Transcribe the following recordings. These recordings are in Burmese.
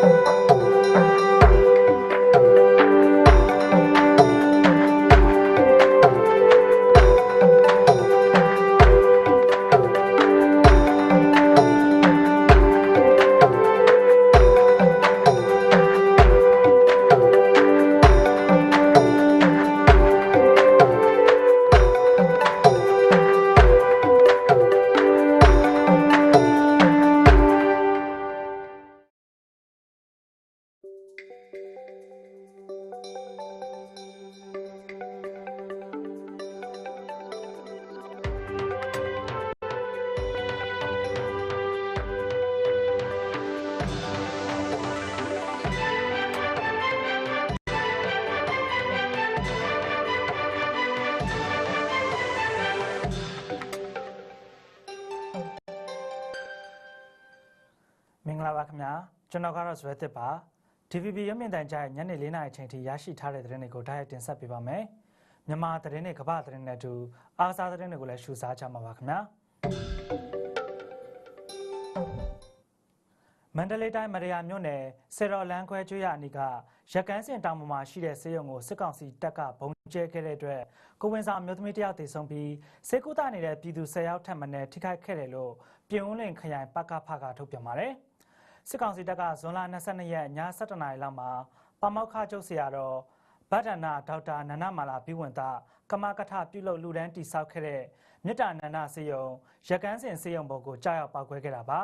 မင်္လာပါခင်ဗျာကျွန်တော်ကတော့ဇွဲတစ်ပါ DVB ရုပ်မြင်သံကြားရဲ့ညနေ၄နာရီအချိန်ထိရရှိထားတဲ့သတင်းတွေကိုတိုက်ရိုက်တင်ဆက်ပေးပါမယ်မြန်မာသတင်းတွေကမ္ဘာသတင်းတွေအတူအားကစားသတင်းတွေကိုလည်းရှုစားကြမှာပါခင်ဗျာမန္တလေးတိုင်းမရယာမြို့နယ်စေရော်လန်းခွဲကျွေးရအနီးကရက်ကန်းစင်တောင်ပေါ်မှာရှိတဲ့ဆေးရုံကိုစစ်ကောင်စီတပ်ကဘုံကျဲခဲ့တဲ့အတွက်ကိုဝင်ဆောင်အမျိုးသမီးတစ်ယောက်တည်ဆုံပြီးစေကုသနေတဲ့ပြည်သူ10ယောက်ထပ်မံထိခိုက်ခဲ့တယ်လို့ပြည်ဦးလင်ခရိုင်ပကဖကထုတ်ပြန်ပါတယ်။ စစ်ကောင်စီတပ်ကဇွန်လ22ရက်ည7:00နာရီလောက်မှာပမောက္ခကျုပ်ဆရာတော်ဗဒ္ဒနာဒေါက်တာနန္ဒမာလာပြီးဝင်သားကမကထပြုလုပ်လူဒန်းတိဆောက်ခဲ့တဲ့မြစ်တာနန္ဒစေယုံရက်ကန်းစင်စေယုံဘုတ်ကိုကြားရောက်ပောက်ကွဲခဲ့တာပါ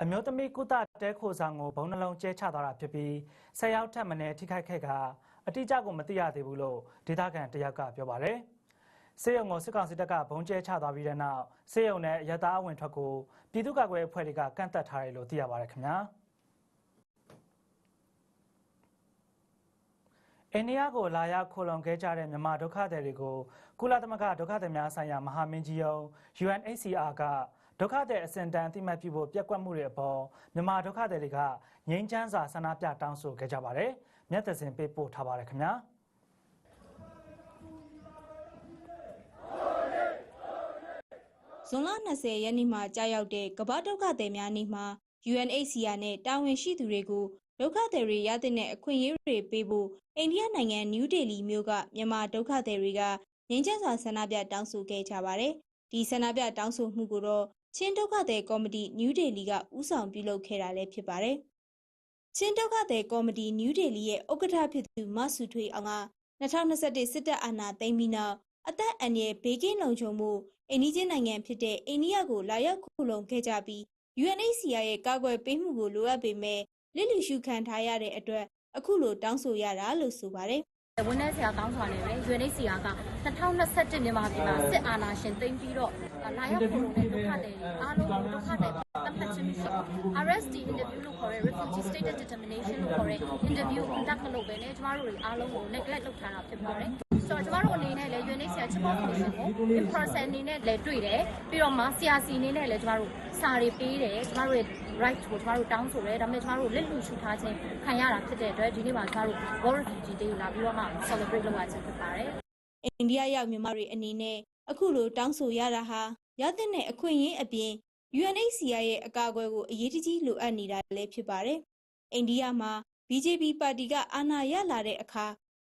အမျိုးသမီးကုသတဲခိုဆောင်ကိုဘုံနှလုံးကျဲချသွားတာဖြစ်ပြီးဆယ်ယောက်ထက်မနည်းထိခိုက်ခဲ့ကအတိအကျကိုမသိရသေးဘူးလို့ဒေသခံတယောက်ကပြောပါတယ် စေယုံကိုစစ်ကောင်စီတပ်ကဘုံကျဲချသွားပြီးတဲ့နောက်စေယုံနဲ့ရတအဝင်ထွက်ကိုပြည်သူ့ကာကွယ်အဖွဲ့တွေကကန့်သက်ထားတယ်လို့သိရပါတယ်ခင်ဗျာအိန္ဒိယကိုလာရောက်ခိုလုံခဲ့ကြတဲ့မြန်မာဒုက္ခသည်တွေကိုကုလသမဂ္ဂဒုက္ခသည်များဆိုင်ရာမဟာမင်းကြီးရုံး UNHCR ကဒုက္ခသည်အစင်တန်အသိမှတ်ပြုဖို့ပြက်ကွက်မှုတွေအပေါ်မြန်မာဒုက္ခသည်တွေကငြိမ်းချမ်းစွာဆန္ဒပြတောင်းဆိုခဲ့ကြပါတယ်။မျက်သက်စင်ပေးပို့ထားပါတယ်ခင်ဗျာ။ ဇွန်လ20ရက်နေ့မှာကြာရောက်တဲ့ကမ္ဘာဒုက္ခသည်များနေ့မှာ UNHCR နဲ့တာဝန်ရှိသူတွေကိုဒုက္ခသည်တွေရတဲ့အခွင့်အရေးတွေပေးဖို့အိန္ဒိယနိုင်ငံနယူးဒေလီမြို့ကမြန်မာဒုက္ခသည်တွေကငြိမ်းချမ်းစွာဆန္ဒပြတောင်းဆိုခဲ့ကြပါတယ်။ဒီဆန္ဒပြတောင်းဆိုမှုကိုတော့ချင်းဒုက္ခသည်ကော်မတီနယူးဒေလီကဦးဆောင်ပြုလုပ်ခဲ့တာလည်းဖြစ်ပါတယ်။ချင်းဒုက္ခသည်ကော်မတီနယူးဒေလီရဲ့ဥက္ကဋ္ဌဖြစ်သူမဆုထွေးအောင်က2021စစ်တပ်အာဏာသိမ်းပြီးနောက်အသက်အန္တရာယ်ဘေးကင်းလုံခြုံမှု အိန္ဒိချင်းနိုင်ငံဖြစ်တဲ့အိန္ဒိယကိုလာရောက်ခုလုံခဲ့ကြပြီး UNHCR ရဲ့ကာကွယ်ပေးမှုကိုလိုအပ်ပေမဲ့လစ်လျရှုခံထားရတဲ့အတွက်အခုလိုတောင်းဆိုရတာလို့ဆိုပါတယ်ဝင်းနဲ့ဆရာကောင်းစွာနဲ့ပဲ UNHCR က2021မြန်မာပြည်မှာစစ်အာဏာရှင်သိမ်းပြီးတော့လာရောက်ပုံနဲ့ဒုက္ခသည်တွေအားလုံးကိုဒုက္ခသည်တတ်မှတ်ခြင်းမရှိဘူး RST interview လို့ခေါ်တဲ့ refugee status determination လို့ခေါ်တဲ့ interview conduct မလုပ်ဘဲနဲ့ကျမတို့တွေအားလုံးကို neglect လုပ်ထားတာဖြစ်ပါတယ်ဆိုတော့ကျမတို့အနေနဲ့လည်း UNHCR ချစ်ဖို့ commission ကို in person အနေနဲ့လည်းတွေ့တယ်ပြီးတော့မှ CRC အနေနဲ့လည်းကျမတို့စာတွေပေးတယ်ကျမတို့ရဲ့ right ကိုကျမတို့တောင်းဆိုတယ်ဒါပေမဲ့ကျမတို့လက်လူရှုထားခြင်းခံရတာဖြစ်တဲ့အတွက်ဒီနေ့မှာကျမတို့ World Refugee Day ကိုလာပြီးတော့မှ celebrate လုပ်ရခြင်းဖြစ်ပါတယ်။အိန္ဒိယရောက်မြန်မာတွေအနေနဲ့အခုလိုတောင်းဆိုရတာဟာရတဲ့အခွင့်အရေးအပြင် UNHCR ရဲ့အကာအကွယ်ကိုအရေးတကြီးလိုအပ်နေတာလည်းဖြစ်ပါတယ်။အိန္ဒိယမှာ BJP ပါတီကအာဏာရလာတဲ့အခါ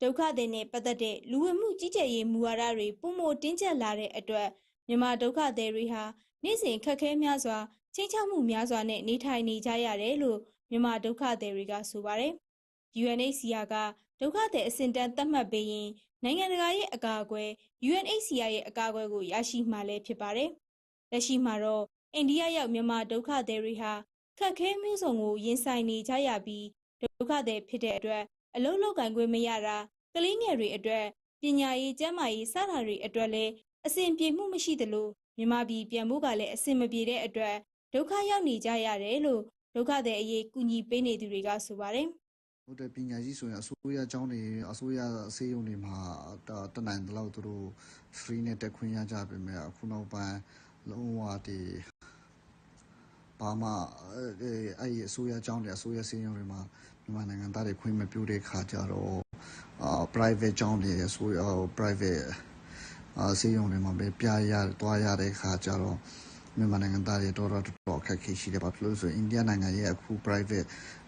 ဒုက္ခသည်နဲ့ပတ်သက်တဲ့လူဝင်မှုကြီးကြပ်ရေးမူဝါဒတွေပုံမတင်းကျပ်လာတဲ့အတွက်မြန်မာဒုက္ခသည်တွေဟာနေ့စဉ်ခက်ခဲများစွာချင်းချောက်မှုများစွာနဲ့နေထိုင်နေကြရတယ်လို့မြန်မာဒုက္ခသည်တွေကဆိုပါတယ်။ UNHCR ကဒုက္ခသည်အဆင့်တန်းသတ်မှတ်ပေးရင်နိုင်ငံတကာရဲ့အကာအကွယ် UNHCR ရဲ့အကာအကွယ်ကိုရရှိမှလည်းဖြစ်ပါတယ်။လက်ရှိမှာတော့အိန္ဒိယရောက်မြန်မာဒုက္ခသည်တွေဟာခက်ခဲမျိုးစုံကိုရင်ဆိုင်နေကြရပြီးဒုက္ခသည်ဖြစ်တဲ့အတွက် အလုံးလောက်ကင်ခွင့်မရတာကလေးငယ်တွေအတွက်ပညာရေးကျန်းမာရေးစတာတွေအတွက်လည်းအဆင်ပြေမှုမရှိသလိုမြန်မာပြည်ပြန်ဖို့ကလည်းအဆင်မပြေတဲ့အတွက်ဒုက္ခရောက်နေကြရတယ်လို့ဒုက္ခသည်အရေးကူညီပေးနေသူတွေကဆိုပါတယ်ဟုတ်တယ်ပညာကြီးဆိုရင်အစိုးရကျောင်းတွေအစိုးရဆေးရုံတွေမှာတတနိုင်တလောက်သူတို့ free နဲ့တက်ခွင့်ရကြပြီမဲ့အခုနောက်ပိုင်းလုံးဝဒီ ဘာမှအဲ့အဲ့ဒီအစိုးရကျောင်းတွေအစိုးရဆေးရုံတွေမှာမြန်မာနိုင်ငံသားတွေခွင့်မပြုတဲ့ခါကြတော့အာ private ကျောင်းတွေအစိုးရ private အာဆေးရုံတွေမှာပဲပြရတွားရတဲ့ခါကြတော့မြန်မာနိုင်ငံသားတွေတော်တော်တော်တော်အခက်အခဲရှိတယ်ဘာဖြစ်လို့လဲဆိုရင်အိန္ဒိယနိုင်ငံရဲ့အခု private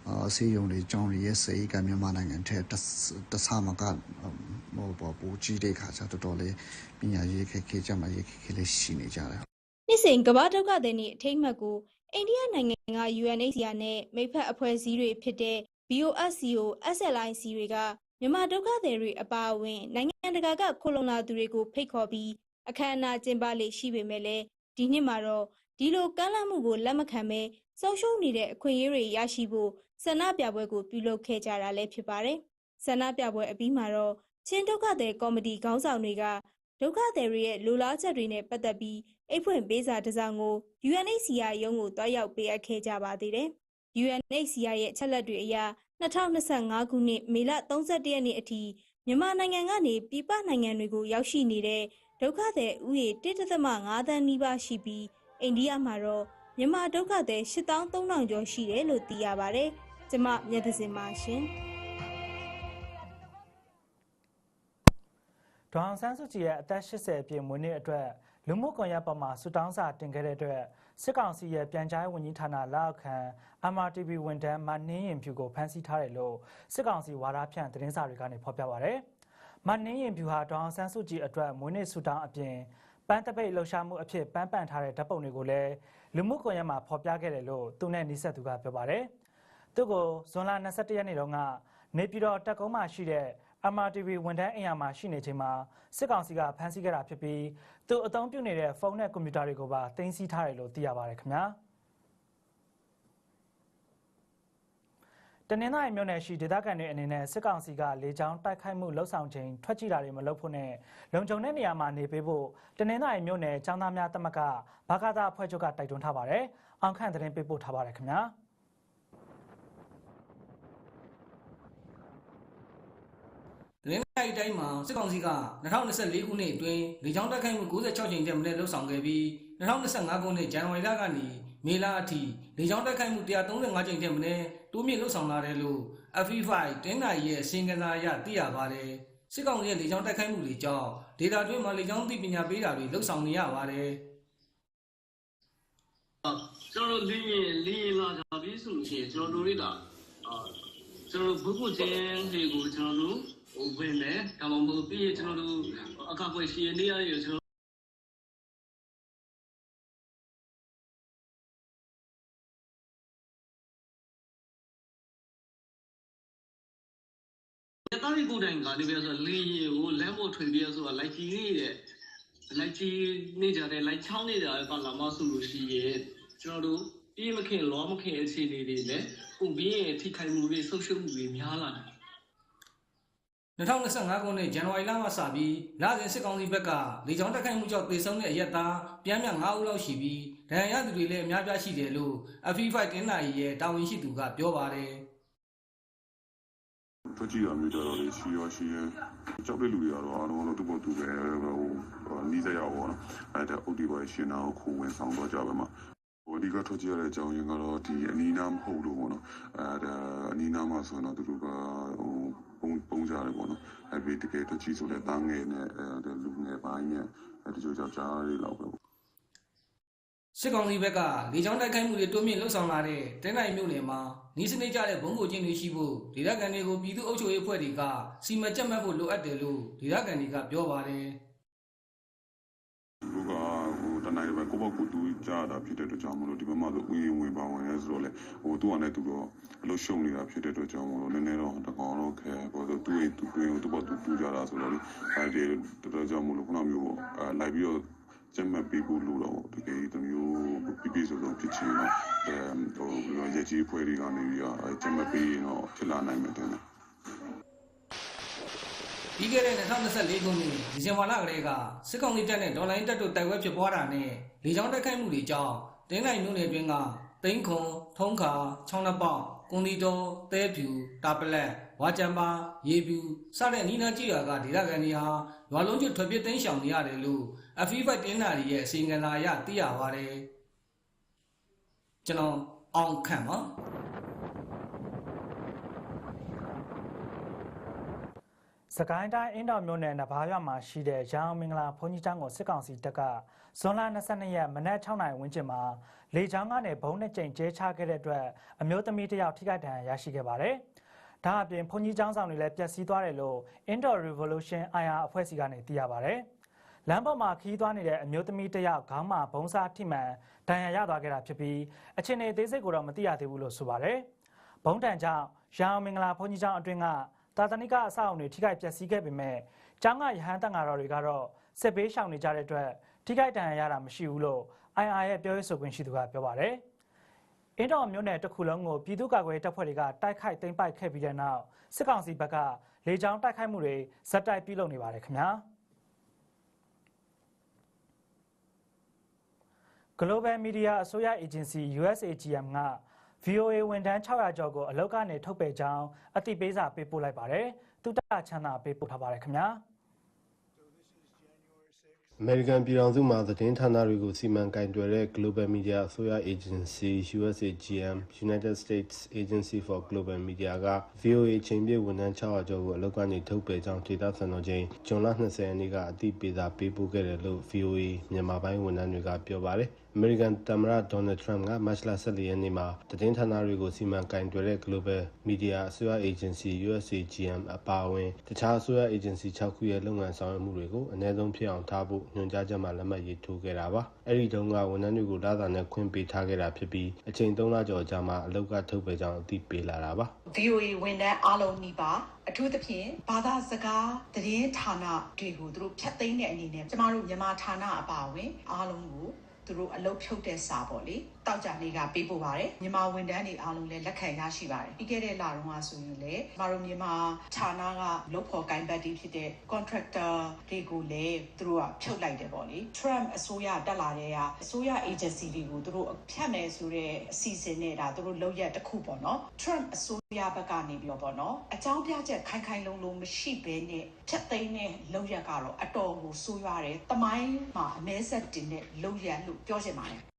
အာဆေးရုံတွေကျောင်းတွေရဲ့စေကမြန်မာနိုင်ငံထဲတစ်တစ်ဆမကဟိုဘောပူကြီးတဲ့ခါကျတော်တော်လေးပညာရေးခက်ခဲကြမှာရေးခက်ခဲလေးရှိနေကြတယ်နှစ်စဉ်ကမ္ဘာဒုက္ခသည်နေ့အထိမ်းအမှတ်ကို အိန္ဒိယနိုင်ငံက UNHCR နဲ့မိတ်ဖက်အဖွဲ့အစည်းတွေဖြစ်တဲ့ BOSCO SLIC တွေကမြန်မာဒုက္ခသည်တွေအပါအဝင် နိုင်ငံတကာကခိုလုံလာသူတွေကိုဖိတ်ခေါ်ပြီးအခမ်းအနားကျင်းပလေ့ရှိပေမဲ့လည်းဒီနှစ်မှာတော့ဒီလိုကမ်းလှမ်းမှုကိုလက်မခံဘဲဆုံးရှုံးနေတဲ့အခွင့်အရေးတွေရရှိဖို့ဆန္ဒပြပွဲကိုပြုလုပ်ခဲ့ကြတာလည်းဖြစ်ပါတယ်။ဆန္ဒပြပွဲအပြီးမှာတော့ချင်းဒုက္ခသည်ကော်မတီခေါင်းဆောင်တွေက ဒုက္ခသည်တွေရဲ့လူလားချက်တွေနဲ့ပတ်သက်ပြီးအိတ်ဖွင့်ပေးစာတစ်စောင်ကို UNHCR ရုံးကိုတွားရောက်ပေးအပ်ခဲ့ကြပါသေးတယ်။ UNHCR ရဲ့ချက်လက်တွေအရ2025ခုနှစ်မေလ31ရက်နေ့အထိမြန်မာနိုင်ငံကနေပြည်ပနိုင်ငံတွေကိုရောက်ရှိနေတဲ့ဒုက္ခသည်ဥယေ1.5သန်းနီးပါးရှိပြီးအိန္ဒိယမှာတော့မြန်မာဒုက္ခသည်8300ကျော်ရှိတယ်လို့သိရပါတယ်။ကျမမြတ်သစင်ပါရှင်။ ဒေါအောင်ဆန်းစုကြည်ရဲ့အသက်80ပြည့်မွေးနေ့အတွက်လူမှုကွန်ရက်ပေါ်မှာဆူတောင်းစာတင်ခဲ့တဲ့အတွက်စစ်ကောင်စီရဲ့ပြန်ကြားရေးဝန်ကြီးဌာနလက်အောက်ခံ MRTV ဝန်ထမ်းမနှင်းရင်ဖြူကိုဖမ်းဆီးထားတယ်လို့စစ်ကောင်စီဝါဒဖြန့်သတင်းစာတွေကနေဖော်ပြပါရယ်။မနှင်းရင်ဖြူဟာဒေါအောင်ဆန်းစုကြည်အတွက်မွေးနေ့ဆူတောင်းအပြင်ပန်းတပိတ်လှူရှာမှုအဖြစ်ပန်းပန်ထားတဲ့ဓာတ်ပုံတွေကိုလည်းလူမှုကွန်ရက်မှာဖော်ပြခဲ့တယ်လို့သူနဲ့နှိဆက်သူကပြောပါရယ်။သူ့ကိုဇွန်လ22ရက်နေ့တုန်းကနေပြည်တော်တက်ကုန်းမှာရှိတဲ့ MRTV ဝန်ထမ်းအိမ်ယာမှာရှိနေချိန်မှာစစ်ကောင်စီကဖမ်းဆီးခဲ့တာဖြစ်ပြီးသူအသုံးပြုနေတဲ့ဖုန်းနဲ့ကွန်ပျူတာတွေကိုပါတင်စီထားတယ်လို့သိရပါတယ်ခင်ဗျာတနင်္သာရီမြို့နယ်ရှိဒေသခံတွေအနေနဲ့စစ်ကောင်စီကလေကြောင်းတိုက်ခိုက်မှုလှုပ်ဆောင်ခြင်းထွက်ကြည့်တာတွေမလုပ်ဖို့နဲ့လုံခြုံတဲ့နေရာမှာနေပေးဖို့တနင်္သာရီမြို့နယ်ចောင်းသားများတမကဘာကာတာအဖွဲ့ချုပ်ကတိုက်တွန်းထားပါတယ်။အောင်ခန့်သတင်းပေးပို့ထားပါတယ်ခင်ဗျာ။ တနင်္လာရီတိုင်းမှာစစ်ကောင်စီက2024ခုနှစ်အတွင်းလေကြောင်းတိုက်ခိုက်မှု96ကြိမ်တက်မလဲလှုပ်ဆောင်ခဲ့ပြီး2025ခုနှစ်ဇန်နဝါရီလကနေမေလအထိလေကြောင်းတိုက်ခိုက်မှု135ကြိမ်တက်မလဲတိုးမြင့်လှုပ်ဆောင်လာတယ်လို့ FE5 တင်းနာရီရဲ့အစင်ကစားအရသိရပါတယ်စစ်ကောင်စီရဲ့လေကြောင်းတိုက်ခိုက်မှုတွေကြောင့်ဒေတာတွင်းမှာလေကြောင်းသိပညာပေးတာတွေလှုပ်ဆောင်နေရပါတယ်အာကျွန်တော်တို့လင်းရင်လင်းရင်လာကြပြီဆိုလို့ရှိရင်ကျွန်တော်တို့တွေကအာကျွန်တော်တို့ဘုခုချင်းတွေကိုကျွန်တော်တို့ဟို ဝင်မယ်ဒါမှမဟုတ်ပြီးရင်ကျွန်တော်တို့အခါကွယ်ရှိရနေရရကျွန်တော်ရတာဒီကိုယ်တိုင်ကနေပြဆိုလင်းရင်ကိုလမ်းပေါ်ထွေပြဆိုတာလိုက်ကြီးနေတဲ့လိုက်ကြီးနေကြတယ်လိုက်ချောင်းနေတာကလာမဆိုလို့ရှိရင်ကျွန်တော်တို့အေးမခင်လောမခင်အခြေအနေတွေလည်းပုံပြီးရင်ထိခိုက်မှုတွေဆုပ်ရှုပ်မှုတွေများလာတယ် 2025ခုနှစ်ဇန်နဝါရီလမှစပြီးလစဉ်စစ်ကောင်စီဘက်ကလေကြောင်းတိုက်ခိုက်မှုကြောင့်သေဆုံးတဲ့အရက်သားပြန်ပြန်9ဦးလောက်ရှိပြီးဒဏ်ရာရသူတွေလည်းအများပြားရှိတယ်လို့ FE5 တင်းနာရီရဲ့တာဝန်ရှိသူကပြောပါတယ်ထွက်ကြည့်ရမျိုးကြတော့လေရှိရောရှိရဲကြောက်တဲ့လူတွေကတော့အားလုံးတော့သူ့ဘသူပဲဟိုနီးစရာပေါ့နော်အဲ့ဒါအုတ်ဒီပါရှင်နာကိုခုဝင်ဆောင်တော့ကြပါမှာဟိုအဓိကထွက်ကြည့်ရတဲ့အကြောင်းရင်းကတော့ဒီအနီးနားမဟုတ်လို့ပေါ့နော်အဲ့ဒါအနီးနားမှာဆိုတော့သူတို့ကဟို ပုံပုံကြတယ်ပေါ့နော်အဲ့ဒီတကယ်ထွက်ကြည့်ဆိုတဲ့တားငယ်နဲ့အဲလူငယ်ပိုင်းနဲ့အဲ့ဒီကြောင့်ကြားရလောက်ပဲစစ်ကောင်စီဘက်ကလေကြောင်းတိုက်ခိုက်မှုတွေတိုးမြင့်လှုပ်ဆောင်လာတဲ့တင်းနိုင်မြို့နယ်မှာနီးစနစ်ကြတဲ့ဘုံကိုချင်းတွေရှိဖို့ဒေသခံတွေကိုပြည်သူ့အုပ်ချုပ်ရေးအဖွဲ့တွေကစီမံချက်မှတ်ဖို့လိုအပ်တယ်လို့ဒေသခံတွေကပြောပါတယ် သူကဟို တနိုင်ပဲကိုပေါ့ကိုတူကြားတာဖြစ်တဲ့အတွက်ကြောင့်မလို့ဒီဘက်မှာဆိုဥယျာဉ်ဝင်ပါဝင်လဲဆိုတော့လေဟိုသူကလည်းသူတော့အလို့ရှုံနေတာဖြစ်တဲ့အတွက်ကြောင့်မလို့နည်းနည်းတော့တကောင်တော့ခဲပေါ့ဆိုသူ့ရဲ့သူတွင်းသူပေါ့သူတူကြတာဆိုတော့လေအဲဒီတော်ကြောင့်မလို့ခုနမျိုးပေါ့အဲလိုက်ပြီးတော့ကျမပေးဖို့လို့တော့တကယ်တမျိုးပြပြဆိုတော့ဖြစ်ချင်တော့အဲဟိုရကြီးဖွဲ့တွေကနေပြီးတော့ကျမပေးရင်တော့ဖြစ်လာနိုင်မယ်တဲ့ ပြီးခဲ့တဲ့2024ခုနှစ်ဒီဇင်ဘာလကလေးကစစ်ကောင်စီတပ်နဲ့ဒေါ်လာရင်းတပ်တို့တိုက်ပွဲဖြစ်ပွားတာနဲ့လေကြောင်းတိုက်ခိုက်မှုတွေကြောင့်တင်းနိုင်မြို့နယ်အတွင်းကတိန်းခွန်ထုံးခါချောင်းနှပေါက်ကွန်ဒီတော်သဲဖြူတာပလက်ဝါကြံပါရေဖြူစတဲ့နီးနားကြီးရွာကဒေသခံတွေဟာရွာလုံးကျွတ်ထွက်ပြေးတိမ်းရှောင်နေရတယ်လို့ FE5 တင်းနာရီရဲ့အစီအငံလာရသိရပါတယ်ကျွန်တော်အောင်ခန့်ပါ စကိုင်းတိုင်းအင်းတော်မြို့နယ်နဘာရွာမှာရှိတဲ့ရန်အောင်မင်္ဂလာဘုန်းကြီးကျောင်းကိုစစ်ကောင်စီတပ်ကဇွန်လ22ရက်မနက်6နာရီဝန်းကျင်မှာလေကြောင်းကနေဘုံနဲ့ကြိမ်ကျဲချခဲ့တဲ့အတွက်အမျိုးသမီးတစ်ယောက်ထိခိုက်ဒဏ်ရာရရှိခဲ့ပါတယ်။ဒါအပြင်ဘုန်းကြီးကျောင်းဆောင်တွေလည်းပျက်စီးသွားတယ်လို့ Indoor Revolution IR အဖွဲ့အစည်းကနေသိရပါတယ်။လမ်းပေါ်မှာခီးသွားနေတဲ့အမျိုးသမီးတစ်ယောက်ခေါင်းမှာဘုံစားထိမှန်ဒဏ်ရာရသွားခဲ့တာဖြစ်ပြီးအခြေအနေအသေးစိတ်ကိုတော့မသိရသေးဘူးလို့ဆိုပါတယ်။ဘုံတန်ကြောင့်ရန်အောင်မင်္ဂလာဘုန်းကြီးကျောင်းအတွင်းက တာသနိကအဆောက်အုံတွေထိခိုက်ပျက်စီးခဲ့ပေမဲ့ကျောင်းကရဟန်းတန်ဃာတော်တွေကတော့စစ်ဘေးရှောင်နေကြတဲ့အတွက်ထိခိုက်ဒဏ်ရာရတာမရှိဘူးလို့ IR ရဲ့ပြောရေးဆိုခွင့်ရှိသူကပြောပါတယ်။အင်းတော်မြို့နယ်တစ်ခုလုံးကိုပြည်သူ့ကာကွယ်ရေးတပ်ဖွဲ့တွေကတိုက်ခိုက်သိမ်းပိုက်ခဲ့ပြီးတဲ့နောက်စစ်ကောင်စီဘက်ကလေကြောင်းတိုက်ခိုက်မှုတွေဇက်တိုက်ပြုလုပ်နေပါတယ်ခင်ဗျာ။ Global Media အစိုးရ Agency USAGM က VOA ဝန်ထမ်း600ကျော်ကိုအလောက်ကနေထုတ်ပယ်ကြောင်းအသိပေးစာပေးပို့လိုက်ပါတယ်။တုတ္တချမ်းသာပေးပို့ထားပါတယ်ခင်ဗျာ။အမေရိကန်ပြည်ထောင်စုမှာသတင်းဌာနတွေကိုစီမံကင်တွယ်တဲ့ Global Media အစိုးရ Agency USAGM United States Agency for Global Media က VOA ချိန်ပြည့်ဝန်ထမ်း600ကျော်ကိုအလုပ်ကနေထုတ်ပယ်ကြောင်းဒေသစံတော်ချိန်ဇွန်လ20ရက်နေ့ကအသိပေးစာပေးပို့ခဲ့တယ်လို့ VOA မြန်မာပိုင်းဝန်ထမ်းတွေကပြောပါတယ်အမေရိကန်သမ္မတဒေါ်နယ်ထရန့်ကမတ်လ14ရက်နေ့မှာသတင်းဌာနတွေကိုစီမံကင်တွယ်တဲ့ Global Media အစိုးရ Agency USAGM အပါအဝင်တခြားအစိုးရ Agency 6ခုရဲ့လုပ်ငန်းဆောင်ရွက်မှုတွေကိုအ ਨੇ ဆုံးဖြစ်အောင်ထားဖို့ညွှန်ကြားချက်မှလက်မှတ်ရေးထိုးခဲ့တာပါ။အဲဒီတုန်းကဝန်ထမ်းတွေကိုလာသာနဲ့ခွင့်ပေးထားခဲ့တာဖြစ်ပြီးအချိန်3လကျော်ကြာမှအလုပ်ကထုတ်ပယ်ကြောင်းအသိပေးလာတာပါ။ VOA ဝန်ထမ်းအားလုံးနှိပါအထူးသဖြင့်ဘာသာစကားသတင်းဌာနတွေကိုသူတို့ဖျက်သိမ်းတဲ့အနေနဲ့ကျမတို့မြန်မာဌာနအပါအဝင်အားလုံးကို သူတို့အလုပ်ဖြုတ်တဲ့စာပေါ့လေတောက်ကြနေကပေးပို့ပါတယ်မြန်မာဝန်ထမ်းတွေအားလုံးလည်းလက်ခံရရှိပါတယ်ပြီးခဲ့တဲ့လတုန်းကဆိုရင်လည်းကျမတို့မြန်မာဌာနကလုပ်ဖော်ကိုင်ဘတ်တီဖြစ်တဲ့ contractor တွေကိုလည်းသူတို့ကဖြုတ်လိုက်တယ်ပေါ့လေ Trump အစိုးရတက်လာတဲ့ကအစိုးရ agency တွေကိုသူတို့ဖြတ်မယ်ဆိုတဲ့အစီအစဉ်နဲ့ဒါသူတို့လုပ်ရက်တစ်ခုပေါ့နော် Trump အစိုးရဘက်ကနေပြီးတော့ပေါ့နော်အကြောင်းပြချက်ခိုင်ခိုင်လုံလုံမရှိဘဲနဲ့ ဖြတ်သိမ်းတဲ့လုပ်ရက်ကတော့အတော်ကိုဆိုးရွားတယ်တမိုင်းမှာအ ਨੇ ဆက်တင်တဲ့လုပ်ရက်လို့ပြောချင်ပါတယ်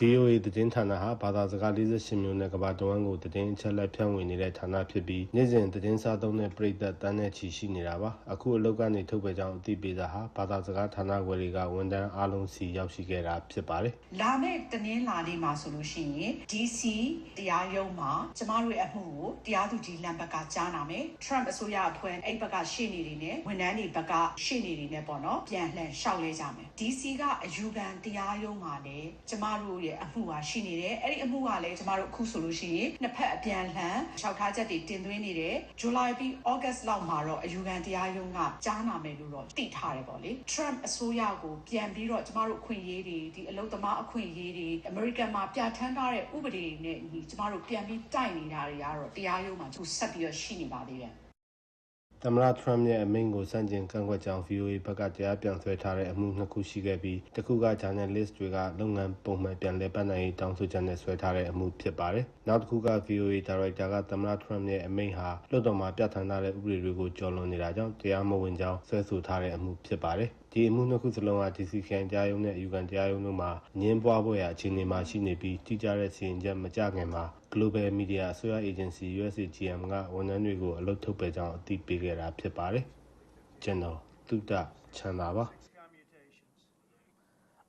VOA သတင်းဌာနဟာဘာသာစကား48မျိုးနဲ့ကမ္ဘာတဝန်းကိုသတင်းအချက်အလက်ဖြန့်ဝေနေတဲ့ဌာနဖြစ်ပြီးနေ့စဉ်သတင်းစာသုံးတဲ့ပြည်သက်တန်းနဲ့ချီရှိနေတာပါအခုအလုပ်ကနေထုတ်ပယ်ကြောင်းအသိပေးစာဟာဘာသာစကားဌာနခွဲတွေကဝန်ထမ်းအားလုံးစီရောက်ရှိခဲ့တာဖြစ်ပါတယ်လာမယ့်တနင်္လာနေ့မှာဆိုလို့ရှိရင် DC တရားရုံးမှာကျမတို့ရဲ့အမှုကိုတရားသူကြီးလမ်းဘက်ကကြားနာမယ် Trump အစိုးရအဖွဲ့အဲ့ဘက်ကရှေ့နေတွေနဲ့ဝန်ထမ်းတွေဘက်ကရှေ့နေတွေနဲ့ပေါ့နော်ပြန်လှန်ရှောက်လဲကြမယ် DC ကအယူခံတရားရုံးမှာလည်းကျမတို့ရဲ့အမှုဟာရှိနေတယ်အဲ့ဒီအမှုကလည်းကျမတို့အခုဆိုလို့ရှိရင်နှစ်ဖက်အပြန်လှန်လျှောက်ထားချက်တွေတင်သွင်းနေတယ် July ပြီး August လောက်မှာတော့အယူခံတရားရုံးကကြားနာမယ်လို့တော့သိထားတယ်ပေါ့လေ Trump အစိုးရကိုပြန်ပြီးတော့ကျမတို့အခွင့်အရေးတွေဒီအလုပ်သမားအခွင့်အရေးတွေ American မှာပြဋ္ဌာန်းထားတဲ့ဥပဒေတွေနဲ့ညီကျမတို့ပြန်ပြီးတိုက်နေတာတွေကတော့တရားရုံးမှာသူဆက်ပြီးတော့ရှိနေပါသေးတယ် သမ္မတထရမ့်ရဲ့အမိန့်ကိုစန့်ကျင်ကန့်ကွက်ကြောင်း VOA ဘက်ကတရားပြန်ဆွဲထားတဲ့အမှုနှစ်ခုရှိခဲ့ပြီးတစ်ခုက journalist တွေကလုပ်ငန်းပုံမှန်ပြန်လည်ပတ်နိုင်ရေးတောင်းဆိုချက်နဲ့ဆွဲထားတဲ့အမှုဖြစ်ပါတယ်။နောက်တစ်ခုက VOA ဒါရိုက်တာကသမ္မတထရမ့်ရဲ့အမိန့်ဟာလွှတ်တော်မှာပြဋ္ဌာန်းထားတဲ့ဥပဒေတွေကိုကျော်လွန်နေတာကြောင့်တရားမဝင်ကြောင်းဆွဲဆိုထားတဲ့အမှုဖြစ်ပါတယ်။ ဒီအမှုနှစ်ခုစလုံးဟာ DC ခရိုင်တရားရုံးနဲ့အယူခံတရားရုံးတို့မှာငင်းပွားပွဲရာအခြေအနေမှာရှိနေပြီးတိကျတဲ့စီရင်ချက်မကြခင်မှာ Global Media အစိုးရ Agency USAGM ကဝန်ထမ်းတွေကိုအလုပ်ထုတ်ပယ်ကြောင်းအသိပေးခဲ့တာဖြစ်ပါတယ်။ကျွန်တော်တုဒ္ဒချမ်းသာပါ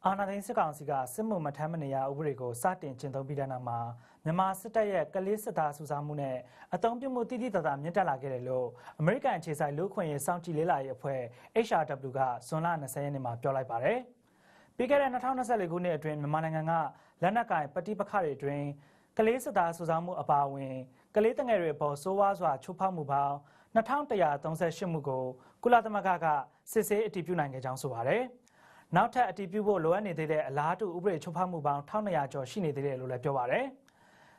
အာဏာသိမ်းစစ်ကောင်စီကစစ်မှုမထမ်းမနေရဥပဒေကိုစတင်ကျင့်သုံးပြီးတဲ့နောက်မှာ မြန်မာစစ်တပ်ရဲ့ကလေးစစ်သားစုဆောင်းမှုနဲ့အုံပြုမှုတိတိတသာမြင့်တက်လာခဲ့တယ်လို့အမေရိကန်အခြေစိုက်လူ့အခွင့်ရေးစောင့်ကြည့်လေးလာရေးအဖွဲ့ HRW ကဇွန်လ20ရက်နေ့မှာပြောလိုက်ပါတယ်။ပြီးခဲ့တဲ့2024ခုနှစ်အတွင်းမြန်မာနိုင်ငံကလက်နက်ကင်ပဋိပက္ခတွေအတွင်းကလေးစစ်သားစုဆောင်းမှုအပါအဝင်ကလေးတငယ်တွေအပေါ်စိုးဝါးစွာချိုးဖောက်မှုပေါင်း2138မှုကိုကုလသမဂ္ဂကစစ်ဆေးအတည်ပြုနိုင်ခဲ့ကြောင်းဆိုပါတယ်။နောက်ထပ်အတည်ပြုဖို့လိုအပ်နေသေးတဲ့အလားတူဥပဒေချိုးဖောက်မှုပေါင်း1200ကျော်ရှိနေသေးတယ်လို့လည်းပြောပါတယ်။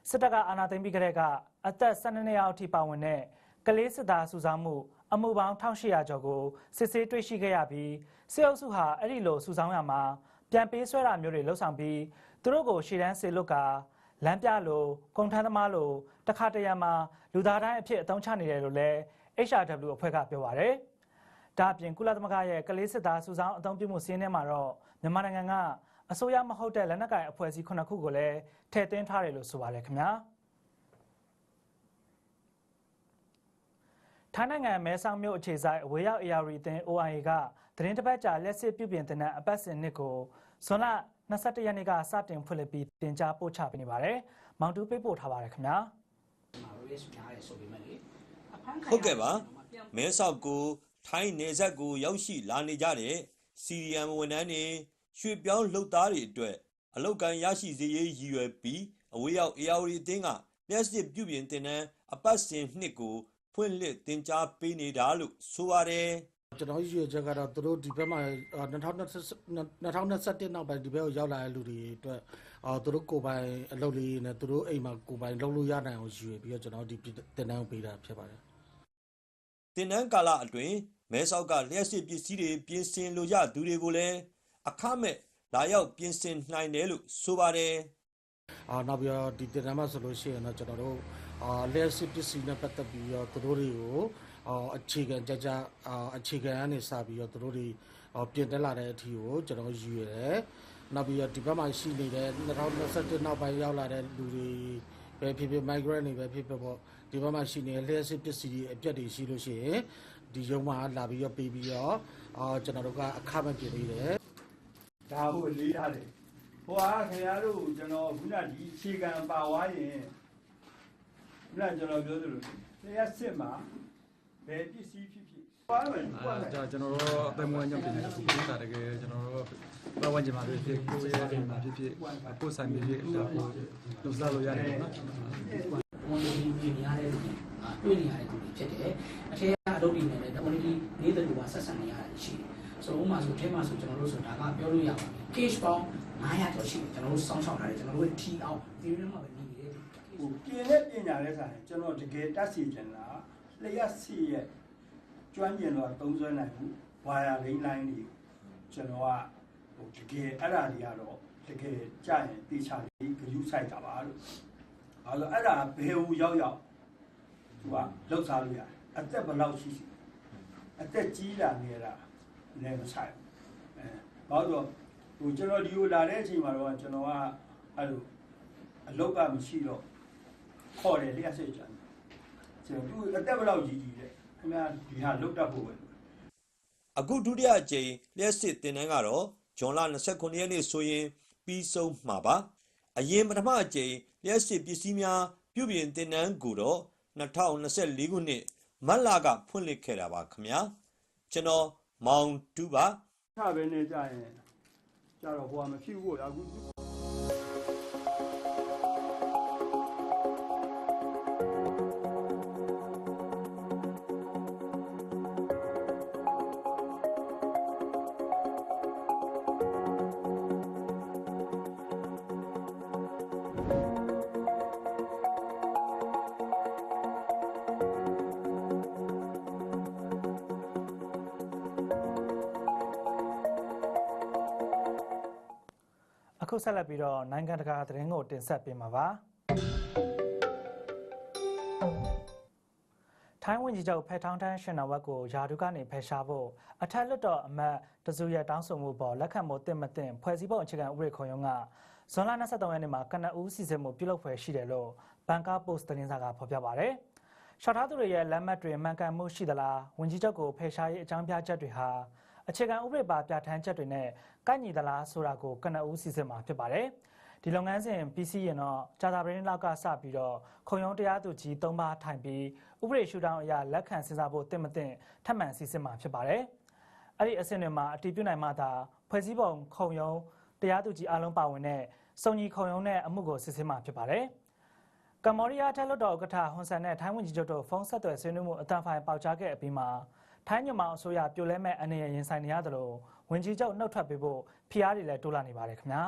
စစ်တပ်ကအာဏာသိမ်းပြီးကတည်းကအသက်12နှစ်အောက်ထိပါဝင်တဲ့ကလေးစစ်သားစုဆောင်းမှုအမှုပေါင်း1800ကျော်ကိုစစ်ဆေးတွေ့ရှိခဲ့ရပြီးစစ်အုပ်စုဟာအဲ့ဒီလိုစုဆောင်းရမှာပြန်ပေးဆွဲတာမျိုးတွေလှုပ်ဆောင်ပြီးသူတို့ကိုရှေ့တန်းစေလွတ်ကာလမ်းပြလိုကုန်ထမ်းသမားလိုတခါတရံမှာလူသားတိုင်းအဖြစ်အသုံးချနေတယ်လို့လည်း HRW အဖွဲ့ကပြောပါတယ်။ဒါအပြင်ကုလသမဂ္ဂရဲ့ကလေးစစ်သားစုဆောင်းအသုံးပြုမှုစီးရင်ထဲမှာတော့မြန်မာနိုင်ငံက အစိုးရမဟုတ်တဲ့လက်နက်ကိုင်အဖွဲ့အစည်းခုနှစ်ခုကိုလည်းထည့်သွင်းထားတယ်လို့ဆိုပါတယ်ခင်ဗျာ။ထိုင်းနိုင်ငံမဲဆောက်မြို့အခြေဆိုင်အဝေးရောက် AR အသင်း OIA ကသတင်းတစ်ပတ်ကြာလက်စစ်ပြုပြင်တင်တဲ့အပတ်စဉ်နှစ်ကိုဇွန်လ21ရက်နေ့ကစတင်ဖွင့်လှစ်ပြီးတင် जा ပို့ချပေးနေပါတယ်။မောင်တူပေးပို့ထားပါတယ်ခင်ဗျာ။ဟုတ်ကဲ့ပါမဲဆောက်ကိုထိုင်းနယ်စပ်ကိုရောက်ရှိလာနေကြတဲ့စီရီယံဝန်ထမ်းတွေ ရွှေပြောင်းလှုပ်သားတွေအတွက်အလောက်ကန်ရရှိစေရေးရည်ရွယ်ပြီးအဝေးရောက် AR အသင်းကလျှက်စစ်ပြုပြင်တင်တဲ့အပတ်စဉ်နှစ်ကိုဖွင့်လှစ်တင် जा ပေးနေတာလို့ဆိုပါတယ်ကျွန်တော်ရွေချက်ကတော့သူတို့ဒီဘက်မှာ2020 2021နောက်ပိုင်းဒီဘက်ကိုရောက်လာတဲ့လူတွေအတွက်အော်သူတို့ကိုယ်ပိုင်အလုပ်လေးနဲ့သူတို့အိမ်မှာကိုယ်ပိုင်လုပ်လို့ရနိုင်အောင်ရွေပြီးတော့ကျွန်တော်ဒီတင်တန်းကိုပေးတာဖြစ်ပါတယ်တင်နန်းကာလအတွင်းမဲဆောက်ကလျှက်စစ်ပစ္စည်းတွေပြင်ဆင်လိုကြသူတွေကိုလည်း အခမဲ့လာရောက်ပြင်ဆင်နိုင်တယ်လို့ဆိုပါတယ်အာနောက်ပြီးတော့ဒီတင်တန်းမှာဆိုလို့ရှိရင်တော့ကျွန်တော်တို့အာလက်စစ်ပစ္စည်းနဲ့ပတ်သက်ပြီးတော့သူတို့တွေကိုအာအခြေခံကြကြအာအခြေခံကနေစပြီးတော့သူတို့တွေပြင်တက်လာတဲ့အထီကိုကျွန်တော်ယူရတယ်နောက်ပြီးတော့ဒီဘက်မှာရှိနေတဲ့2021နောက်ပိုင်းရောက်လာတဲ့လူတွေပဲဖြစ်ဖြစ် migrant တွေပဲဖြစ်ဖြစ်ပေါ့ဒီဘက်မှာရှိနေတဲ့လျှက်စစ်ပစ္စည်းတွေအပြတ်တွေရှိလို့ရှိရင်ဒီရုံမှာလာပြီးတော့ပေးပြီးတော့အာကျွန်တော်တို့ကအခမဲ့ပြင်ပေးတယ် ဒါကိုလေးထားတယ်ဟိုဟာခင်ဗျားတို့ကျွန်တော်ခုနဒီအခြေခံပါဝါရင်ခုနကျွန်တော်ပြောသလိုတရားစစ်မှာဘယ်ပစ္စည်းဖြစ်ဖြစ်ပါမယ်ပါမယ်ဒါကျွန်တော်တို့အသက်မွေးညောင်းပြင်နေတဲ့ခုပြတာတကယ်ကျွန်တော်တို့ဘဝဝင်ကြမှာဖြစ်ဖြစ်ကိုယ့်ရဲ့အိမ်မှာဖြစ်ဖြစ်ကိုယ်ဆိုင်ဖြစ်ဖြစ်ဒါကိုလူစားလို့ရတယ်ပေါ့နော်ဝန်ကြီးပြင်ရတဲ့လူတွေတွေ့နေရတဲ့လူတွေဖြစ်တယ်။အထက်ကအလုပ်တွေနဲ့လည်း community နေတဲ့လူကဆက်ဆံနေရတာရှိတယ်။ ဆိုတော့ဥပမာဆိုအထက်မှာဆိုကျွန်တော်တို့ဆိုတာကပြောလို့ရပါမယ်။ case ပေါင်း900ကျော်ရှိတယ်ကျွန်တော်တို့စောင့်ရှောက်ထားတယ်ကျွန်တော်တို့ထီအောင်ဒီလိုမှပဲနေနေတယ်ဟိုပြင်တဲ့ပညာလဲဆိုင်ကျွန်တော်တကယ်တတ်စီကျင်တာလျှက်စီရဲ့ကျွမ်းကျင်တော့သုံးစွဲနိုင်ဘူးဝါယာလိန်းလိုင်းတွေကျွန်တော်ကဟိုတကယ်အဲ့ဒါတွေကတော့တကယ်ကြာရင်တေချာလေးဂရုစိုက်တာပါလို့အဲဆိုအဲ့ဒါဘယ်ဟူရောက်ရောက်သူကလောက်စားလို့ရတယ်အသက်ဘယ်လောက်ရှိရှိအသက်ကြီးလာနေတာ လည်းမဆိုင်ဘူးအဲဘာလို့ဟိုကျွန်တော်ဒီကိုလာတဲ့အချိန်မှာတော့ကျွန်တော်ကအဲ့လိုအလောက်ကမရှိတော့ခေါ်တယ်လျှက်စစ်ကြတယ်ကျွန်တော်သူအသက်ဘယ်လောက်ကြီးကြီးလဲခင်ဗျာဒီဟာလုတ်တတ်ဖို့ပဲအခုဒုတိယအကြိမ်လျှက်စစ်တင်နန်းကတော့ဂျွန်လ29ရက်နေ့ဆိုရင်ပြီးဆုံးမှာပါအရင်ပထမအကြိမ်လျှက်စစ်ပစ္စည်းများပြုပြင်တင်နန်းကိုတော့2024ခုနှစ်မတ်လကဖွင့်လှစ်ခဲ့တာပါခင်ဗျာကျွန်တော် မောင်တူပါထပဲနေကြရင်ကြတော့ဟိုကမဖြစ်ဘူးအခု ခုဆက်လက်ပြီးတော့နိုင်ငံတကာသတင်းကိုတင်ဆက်ပေးမှာပါထိုင်းဝန်ကြီးချုပ်ဖက်ထောင်းတန်းရှင်နာဝက်ကိုယာဒူကနေဖယ်ရှားဖို့အထက်လွှတ်တော်အမတ်တစုရဲ့တောင်းဆိုမှုပေါ်လက်ခံဖို့တင်မတင်ဖွဲ့စည်းပုံအခြေခံဥပဒေခုံရုံးကဇွန်လ23ရက်နေ့မှာကနအူးစီစဉ်မှုပြုလုပ်ဖွယ်ရှိတယ်လို့ဘန်ကာပို့စ်သတင်းစာကဖော်ပြပါဗျ။ရှော့ထားသူတွေရဲ့လက်မှတ်တွေမှန်ကန်မှုရှိသလားဝန်ကြီးချုပ်ကိုဖယ်ရှားရေးအကြောင်းပြချက်တွေဟာ အခြေခံဥပဒေပါပြဋ္ဌာန်းချက်တွေနဲ့ကိုက်ညီသလားဆိုတာကိုကနအူးစီစဉ်မှာဖြစ်ပါတယ်။ဒီလုပ်ငန်းစဉ်ပြီးစီးရင်တော့ဂျာတာပရင်းလောက်ကစပြီးတော့ခုံရုံးတရားသူကြီး၃ပါးထိုင်ပြီးဥပဒေရှုထောင့်အရာလက်ခံစဉ်းစားဖို့တင်မတင်ထပ်မံစီစဉ်မှာဖြစ်ပါတယ်။အဲ့ဒီအဆင့်တွေမှာအတည်ပြုနိုင်မှသာဖွဲ့စည်းပုံခုံရုံးတရားသူကြီးအလုံးပါဝင်တဲ့စုံညီခုံရုံးနဲ့အမှုကိုစစ်ဆေးမှာဖြစ်ပါတယ်။ကမ္ဘောဒီးယားထက်လွတ်တော်ဥက္ကဋ္ဌဟွန်ဆန်နဲ့ထိုင်းဝန်ကြီးချုပ်တို့ဖုန်းဆက်သွယ်ဆွေးနွေးမှုအတန်ဖိုင်ပေါက်ကြားခဲ့အပြီးမှာ ထိုင်းမြန်မာအစိုးရပြိုလဲမဲ့အနေနဲ့ရင်ဆိုင်နေရတယ်လို့ဝန်ကြီးချုပ်နှုတ်ထွက်ပေးဖို့ဖိအားတွေလည်းတိုးလာနေပါတယ်ခင်ဗျာ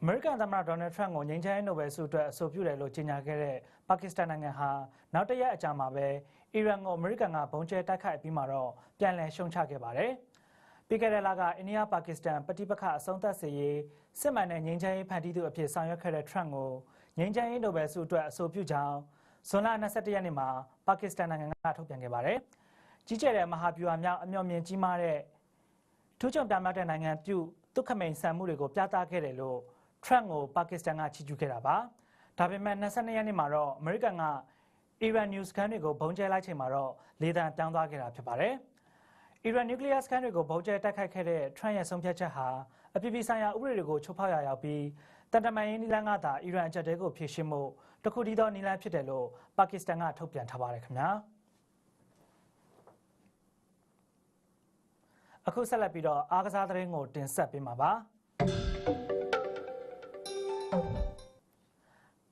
အမေရိကန်သမ္မတဒေါ်နယ်ထရန့်ကိုငြိမ်းချမ်းရေးနိုဘယ်ဆုအတွက်အဆိုပြုတယ်လို့ကြေညာခဲ့တဲ့ပါကစ္စတန်နိုင်ငံဟာနောက်တစ်ရက်အကြာမှာပဲအီရန်ကိုအမေရိကန်ကဘုံကျဲတိုက်ခိုက်ပြီးမှတော့ပြန်လည်ရှုံချခဲ့ပါတယ်။ပြီးခဲ့တဲ့လကအိန္ဒိယပါကစ္စတန်ပဋိပက္ခအဆုံးသတ်စေရေးစစ်မှန်တဲ့ငြိမ်းချမ်းရေးဖန်တီးသူအဖြစ်ဆောင်ရွက်ခဲ့တဲ့ထရန့်ကို ငြိမ်းချမ်းရေးနိုဘယ်ဆုအတွက်အဆိုပြုကြောင်းဇွန်လ22ရက်နေ့မှာပါကစ္စတန်နိုင်ငံကထုတ်ပြန်ခဲ့ပါတယ်။ကြီးကျယ်တဲ့မဟာဗျူဟာမြောက်အမျှော်မြင်ကြီးမားတဲ့ထူးချွန်ပြမြောက်တဲ့နိုင်ငံပြုဒုက္ခမိန်ဆန်မှုတွေကိုပြသခဲ့တယ်လို့ထရန့်ကိုပါကစ္စတန်ကချီးကျူးခဲ့တာပါ။ဒါပေမဲ့22ရက်နေ့မှာတော့အမေရိကန်ကအီရန်နျူစကန်တွေကိုဘုံကျဲလိုက်ချိန်မှာတော့လေသံပြောင်းသွားခဲ့တာဖြစ်ပါတယ်။အီရန်နျူကလ িয়ার စကန်တွေကိုဘုံကျဲတိုက်ခိုက်ခဲ့တဲ့ထရန့်ရဲ့ဆုံးဖြတ်ချက်ဟာအပြည်ပြည်ဆိုင်ရာဥပဒေတွေကိုချိုးဖောက်ရရောက်ပြီး တန်တမန်ရေးနီလန်းကသာအီရန်အကြက်တဲကိုဖြေရှင်းမှုတခုတည်းသောနီလန်းဖြစ်တယ်လို့ပါကစ္စတန်ကထုတ်ပြန်ထားပါတယ်ခင်ဗျာ။အခုဆက်လက်ပြီးတော့အားကစားသတင်းကိုတင်ဆက်ပေးမှာပါ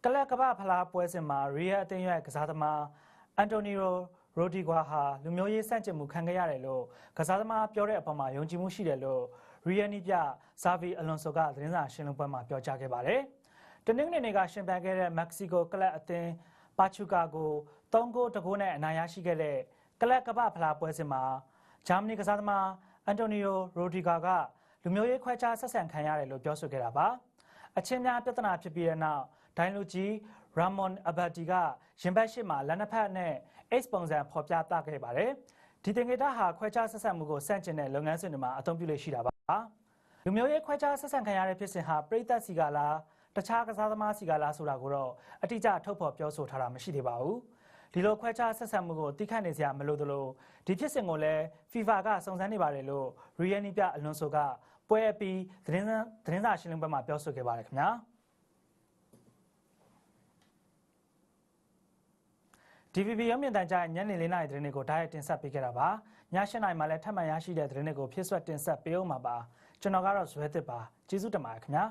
ကလပ်ကမ္ဘာဖလားပွဲစဉ်မှာရီယယ်အသင်းရဲ့ကစားသမားအန်တိုနီယိုရိုဒီဂွာဟာလူမျိုးရေးစန့်ကျင်မှုခံခဲ့ရတယ်လို့ကစားသမားပြောတဲ့အပေါ်မှာယုံကြည်မှုရှိတယ်လို့ ရီယယ်နီပြဇာဗီအလွန်ဆိုကသတင်းစာရှင်းလင်းပွဲမှာပြောကြားခဲ့ပါတယ်။တနင်္ဂနွေနေ့ကရှင်ပြိုင်ခဲ့တဲ့မက္ကဆီကိုကလပ်အသင်းပါချူကာကို3ဂိုးတဂိုးနဲ့အနိုင်ရရှိခဲ့တဲ့ကလပ်ကမ္ဘာဖလားပွဲစဉ်မှာဂျာမနီကစားသမားအန်တိုနီယိုရိုဒီဂါကလူမျိုးရေးခွဲခြားဆက်ဆံခံရတယ်လို့ပြောဆိုခဲ့တာပါ။အချင်းများပြဿနာဖြစ်ပြီးတဲ့နောက်ဒိုင်လူကြီးရာမွန်အဘတ်တီကရင်ဘတ်ရှိမှာလက်နက်ဖက်နဲ့ X ပုံစံဖော်ပြသခဲ့ပါတယ်။ဒီတင်ဂေတာဟာခွဲခြားဆက်ဆံမှုကိုစန့်ကျင်တဲ့လုပ်ငန်းစဉ်တွေမှာအသုံးပြုလို့ရှိတာပါ။ လူမျိုးရေးခွဲခြားဆက်ဆံခံရတဲ့ဖြစ်စဉ်ဟာပြည်သက်စီကလားတခြားကစားသမားစီကလားဆိုတာကိုတော့အတိအကျထုတ်ဖော်ပြောဆိုထားတာမရှိသေးပါဘူး။ဒီလိုခွဲခြားဆက်ဆံမှုကိုတိခတ်နေစရာမလိုသလိုဒီဖြစ်စဉ်ကိုလည်း FIFA ကစုံစမ်းနေပါတယ်လို့ Real နီပြအလွန်ဆိုကပွဲအပြီးသတင်းသတင်းစာရှင်းလင်းပွဲမှာပြောဆိုခဲ့ပါတယ်ခင်ဗျာ။ DVB ရုံးမြင့်တန်ကြားညနေ၄နာရီသတင်းတွေကိုဓာတ်ရိုက်တင်ဆက်ပေးခဲ့တာပါည၈နာရီမှလည်းထပ်မံရရှိတဲ့သတင်းတွေကိုဖြည့်ဆွတ်တင်ဆက်ပေးအောင်ပါကျွန်တော်ကတော့ဇွဲသစ်ပါကျေးဇူးတင်ပါတယ်ခင်ဗျာ